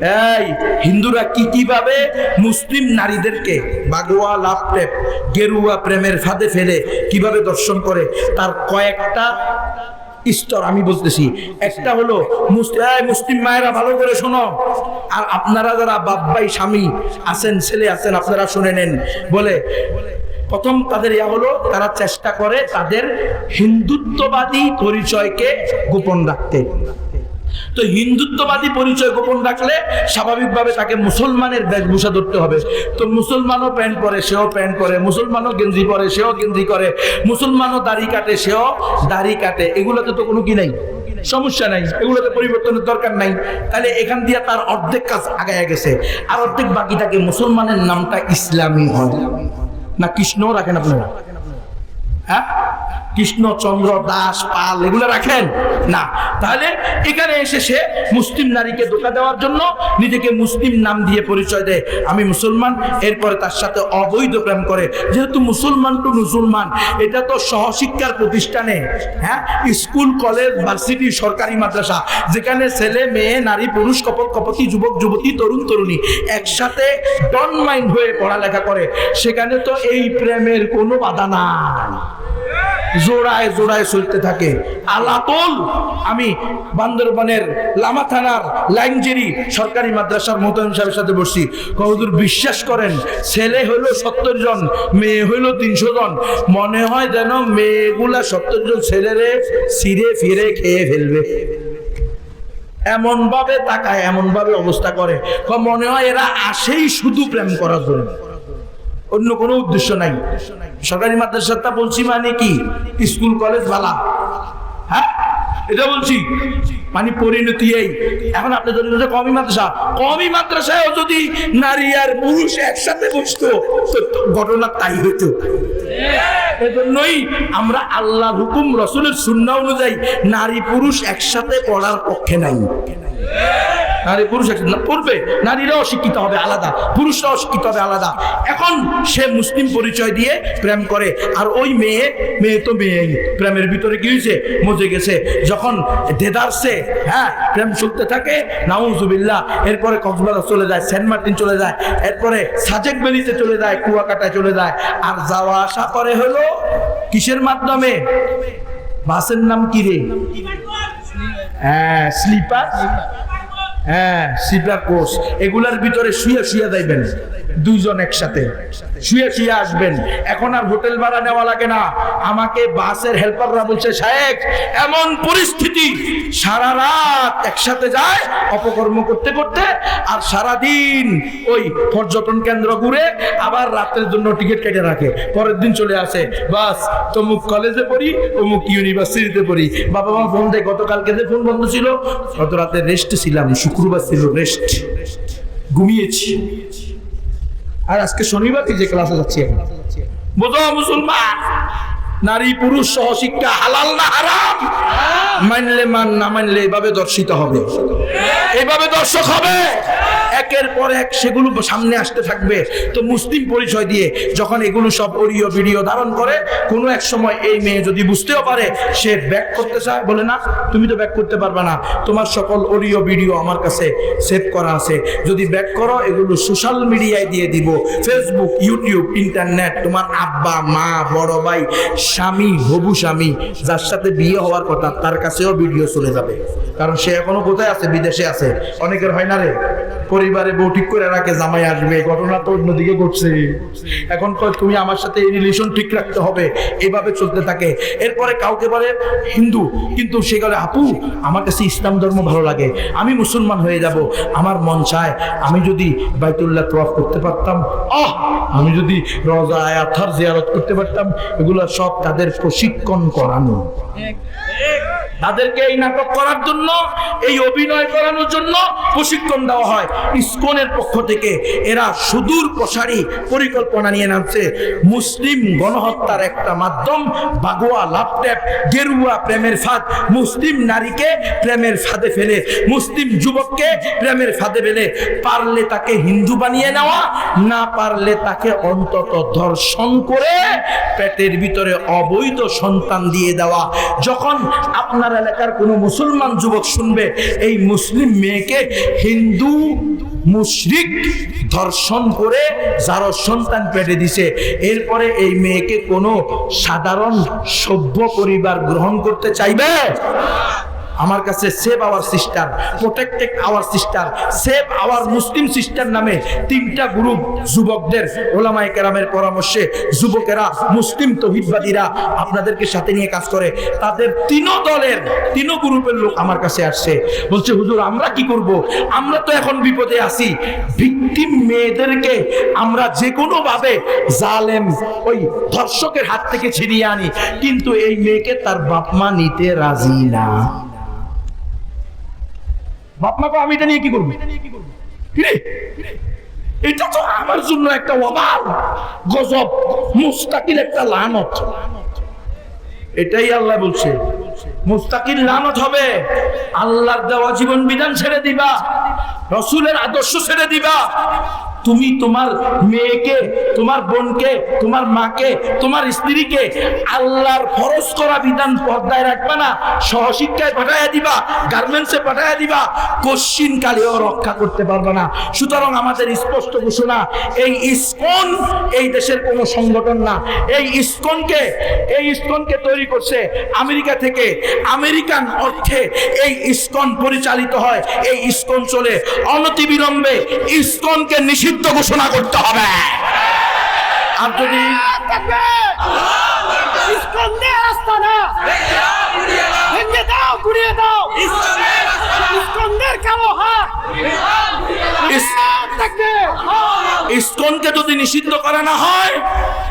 এই, হিন্দুরা কি কীভাবে মুসলিম নারীদেরকে বাগোয়া, লাপটেপ, গেরুয়া প্রেমের ফাঁদে ফেলে কীভাবে দর্শন করে? তার কয়েকটা স্তর আমি বলতেছি একটা হলো মুস- মুসলিম মায়েরা ভালো করে শোনো। আর আপনারা যারা বাব্বাই স্বামী আছেন, ছেলে আছেন, আপনারা শুনে নেন। বলে, প্রথম তাদের ইয়া হলো, তারা চেষ্টা করে তাদের হিন্দুত্ববাদী পরিচয়কে গোপন রাখতে। তো হিন্দুত্ববাদী পরিচয় গোপন রাখলে স্বাভাবিকভাবে তাকে মুসলমানের বেশভূষা ধরতে হবে। তো মুসলমানও প্যান্ট পরে, সেও প্যান্ট পরে, মুসলমানও গেঞ্জি পরে, সেও গেঞ্জি করে, মুসলমানও দাড়ি কাটে, সেও দাড়ি কাটে। এগুলোতে তো কোনো কি নাই? সমস্যা নাই। এগুলোতে পরিবর্তনের দরকার নাই। তাহলে এখান দিয়ে তার অর্ধেক কাজ আগায় গেছে। আর অর্ধেক বাকি থাকে মুসলমানের নামটা ইসলামী হয়। না কৃষ্ণও রাখেন আপনারা? হ্যাঁ? কৃষ্ণ, চন্দ্র, দাস, পাল, এগুলো রাখেন। না, তাহলে এখানে এসে সে মুসলিম নারীকে ধোকা দেওয়ার জন্য নিজেকে মুসলিম নাম দিয়ে পরিচয় দেয়। আমি মুসলমান, এরপরে তার সাথে অবৈধ প্রেম করে। যেহেতু মুসলমান টু মুসলমান, এটা তো সহশিক্ষার প্রতিষ্ঠানে হ্যাঁ? স্কুল, কলেজ, ভার্সিটি, সরকারি মাদ্রাসা, যেখানে ছেলে, মেয়ে, নারী, পুরুষ কপত কপতি যুবক, যুবতী, তরুণ, তরুণী একসাথে ডন মাইন্ড হয়ে পড়ালেখা করে। সেখানে তো এই প্রেমের কোনো বাধা নাই। জোড়ায় জোড়ায় চলতে থাকে। আলাতল, আমি বান্দরবানের লামা থানার লাইনজেরি সরকারি মাদ্রাসার মোতায়েন সাহেবের সাথে বসছি। কহদুর বিশ্বাস করেন, ছেলে হইল সত্তর জন, মেয়ে হইল তিনশো জন। মনে হয় যেন মেয়েগুলা সত্তর জন ছেলেরে সিরে ফিরে খেয়ে ফেলবে। এমন ভাবে তাকায় এমন ভাবে অবস্থা করে। মনে হয় এরা আসেই শুধু প্রেম করার জন্য। অন্য কোনো উদ্দেশ্য নাই। সরকারি মাদ্রাসাটা বলছি মানে কি? স্কুল, কলেজ বালা। হ্যাঁ? এটা বলছি। মানে পরিণতি এই। এখন আপনি যদি বলছেন কমি মাদ্রাসা। কমি মাদ্রাসায় যদি নারী আর পুরুষ একসাথে বসতো ঘটনা তাই হইতো। এজন্যই আমরা আল্লাহ হুকুম, রসুলের সুন্না অনুযায়ী নারী পুরুষ একসাথে পড়ার পক্ষে নাই। নারী পুরুষ পড়বে নারীরাও শিক্ষিত হবে আলাদা, পুরুষরাও শিক্ষিত হবে আলাদা। এখন সে মুসলিম পরিচয় দিয়ে প্রেম করে, আর ওই মেয়ে মেয়ে তো মেয়েই। প্রেমের ভিতরে কি হয়েছে? মজে গেছে। যখন দেদারসে হ্যাঁ প্রেম চলতে থাকে, নাউজুবিল্লাহ, এরপরে কক্সবাজার চলে যায়, সেন্ট মার্টিন চলে যায়, এরপরে সাজেক বেলিতে চলে যায়, কুয়াকাটায় চলে যায়। আর যাওয়া আসা করে হলো কিসের মাধ্যমে? বাসের নাম কি রে? হ্যাঁ স্লিপার। হ্যাঁ স্লিপার কোর্স এগুলার ভিতরে শুয়ে শুয়ে যাইবেন। দুইজন একসাথে। শুয়ে শুয়ে আসবেন। এখন আর হোটেল ভাড়া নেওয়া লাগে না। আমাকে বাসের হেল্পাররা বলছে সাহেব এমন পরিস্থিতি সারা রাত একসাথে যায়, অপকর্ম করতে করতে, আর সারা দিন ওই পর্যটন কেন্দ্র ঘুরে আবার রাতের জন্য টিকিট কেটে রাখে। পরের দিন চলে আসে। বাস, তমুক কলেজে পড়ি অমুক ইউনিভার্সিটিতে পড়ি। বাবা মা ফোন দেয়, গতকালকে যে ফোন বন্ধ ছিল, গত রাতে রেস্ট ছিলাম ঘুমিয়েছি। আর আজকে শনিবার যে মুসলমান, নারী পুরুষ সহ শিক্ষা মানলে মান, না মানলে এভাবে দর্শিত হবে। এভাবে দর্শক হবে। একের পর এক সেগুলো সামনে আসতে থাকবে। তো মুসলিম পরিচয় দিয়ে যখন এগুলো সব অডিও ভিডিও ধারণ করে, কোনো এক সময় এই মেয়ে যদি বুঝতেও পারে, সে ব্যাক করতে চায়, বলে, না, তুমি তো ব্যাক করতে পারবে না। তোমার সকল অডিও ভিডিও আমার কাছে সেভ করা আছে। যদি ব্যাক করো, এগুলো সোশ্যাল মিডিয়ায় দিয়ে দিব। ফেসবুক ইউটিউব ইন্টারনেট তোমার আব্বা, মা, বড় ভাই, স্বামী, হবু স্বামী, যার সাথে বিয়ে হওয়ার কথা, তার কাছেও ভিডিও চলে যাবে। কারণ সে এখনও কোথায় আছে? বিদেশে আছে। অনেকের হয় না রে, পরিবারে বউ ঠিক করে রাখে, জামাই আসবে ঘটনা তো অন্যদিকে ঘটছে। এখন কয় তুমি আমার সাথে এই রিলেশন ঠিক রাখতে হবে, এভাবে চলতে থাকে। এরপরে কাউকে বলে হিন্দু, কিন্তু সে বলে, আপু, আমার কাছে ইসলাম ধর্ম ভালো লাগে, আমি মুসলমান হয়ে যাব, আমার মন চায় আমি যদি বাইতুল্লাহ তওয়াফ করতে পারতাম, আহ, আমি যদি রজা আয়াথার জিয়ারত করতে পারতাম, এগুলো সব তাদের প্রশিক্ষণ করানো। তাদেরকে এই নাটক করার জন্য, এই অভিনয় করানোর জন্য প্রশিক্ষণ দেওয়া হয়। ইস্কনের পক্ষ থেকে এরা সুদূর প্রসারী পরিকল্পনা নিয়ে নামছে। মুসলিম গণহত্যার একটা মাধ্যম, বাগোয়া লাপট্যাপ গেরুয়া প্রেমের ফাঁদ। মুসলিম নারীকে প্রেমের ফাঁদে ফেলে, মুসলিম যুবককে প্রেমের ফাঁদে ফেলে। পারলে তাকে হিন্দু বানিয়ে নেওয়া, না পারলে তাকে অন্তত ধর্ষণ করে পেটের ভিতরে অবৈধ সন্তান দিয়ে দেওয়া। যখন আপনার আমার এলাকার কোনো মুসলমান যুবক শুনবে, এই মুসলিম মেয়েকে হিন্দু, মুশরিক ধর্ষণ করে যার সন্তান পেটে দিছে। এরপরে এই মেয়েকে কোনো সাধারণ সভ্য পরিবার গ্রহণ করতে চাইবে? আমার কাছে save our sister protected our sister save our Muslim sister নামে তিনটা গ্রুপ যুবকদের, ওলামায়ে কেরামের পরামর্শে যুবকেরা মুসলিম তহিদবাদীরা আপনাদেরকে সাথে নিয়ে কাজ করে। তাদের তিন দলের তিন গ্রুপের লোক আমার কাছে আসছে। বলছে, হুজুর, আমরা কি করব? আমরা তো এখন বিপদে আছি। ভিকটিম মেয়েদেরকে আমরা যে কোনো ভাবে জালেম, ওই ধর্ষকের হাত থেকে ছিনিয়ে আনি। কিন্তু এই মেয়েকে তার বাপ মা নিতে রাজি না। বাপ মা আমি এটা নিয়ে কি করব? কিরে? এটা তো আমার জন্য একটা অবাল গজব, মুস্তাকিল একটা লানত। এটাই আল্লাহ বলছে। মুস্তাকিল লানত হবে। আল্লাহর দেওয়া জীবন বিধান ছেড়ে দিবা। রসুলের আদর্শ ছেড়ে দিবা। তুমি তোমার মেয়েকে, তোমার বোনকে, তোমার মাকে, তোমার স্ত্রীকে আল্লাহর ফরজ করা বিধান পর্দায় রাখবে না সহশিক্ষায় পাঠাইয়া দিবা, গার্মেন্টসে পাঠাইয়া দিবা, কশ্চিন কালেও রক্ষা করতে পারবে না। সুতরাং আমাদের স্পষ্ট ঘোষণা, এই ইসকন এই দেশের কোনো সংগঠন না। এই ইসকনকে এই ইসকনকে তৈরি করছে আমেরিকা থেকে। আমেরিকান অর্থে এই ইসকন পরিচালিত হয়, এই ইসকন চলে। অনতিবিলম্বে ইসকনকে নিষিদ্ধ ঘোষণা করতে হবে। আর যদি ইস্কন্দের আস্তানা ভেঙে দাও গুড়িয়ে দাও। ইস্কন্দের কালো হাত। ইস- থাকবে ইসকনকে যদি নিষিদ্ধ করা না হয়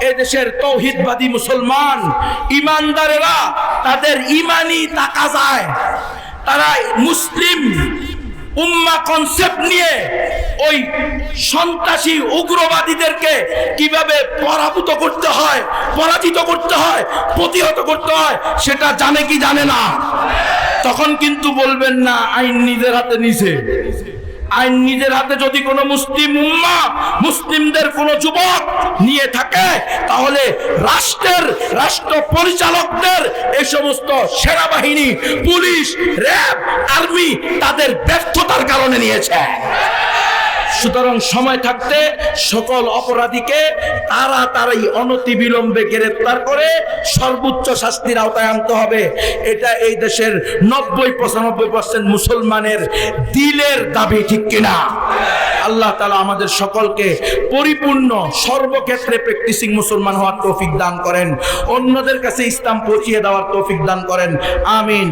এদেশের তৌহিদবাদী মুসলমান ইমানদারেরা তাদের ইমানি তাকা যায়। তারা মুসলিম উম্মা কনসেপ্ট নিয়ে ওই সন্ত্রাসী উগ্রবাদীদেরকে কীভাবে পরাভূত করতে হয়, পরাজিত করতে হয়, প্রতিহত করতে হয়, সেটা জানে কি জানে না। তখন কিন্তু বলবেন না, আইন নিজের হাতে নিছে। আইন নিজের হাতে যদি কোনো মুসলিম উম্মা, মুসলিমদের কোন যুবক নিয়ে থাকে, তাহলে রাষ্ট্রের, রাষ্ট্র পরিচালকদের এই সমস্ত সেনাবাহিনী, পুলিশ, র্যাব, আর্মি তাদের ব্যর্থতার কারণে নিয়েছে। সুতরাং সময় থাকতে সকল অপরাধীকে তাড়াতাড়ি অনতি বিলম্বে গ্রেপ্তার করে সর্বোচ্চ শাস্তির আওতায় আনতে হবে। এটা এই দেশের নব্বই পঁচানব্বই পার্সেন্ট মুসলমানের দিলের দাবি, ঠিক কিনা? আল্লাহ তালা আমাদের সকলকে পরিপূর্ণ, সর্বক্ষেত্রে প্র্যাকটিসিং মুসলমান হওয়ার তৌফিক দান করেন। অন্যদের কাছে ইসলাম পৌঁছিয়ে দেওয়ার তৌফিক দান করেন। আমিন।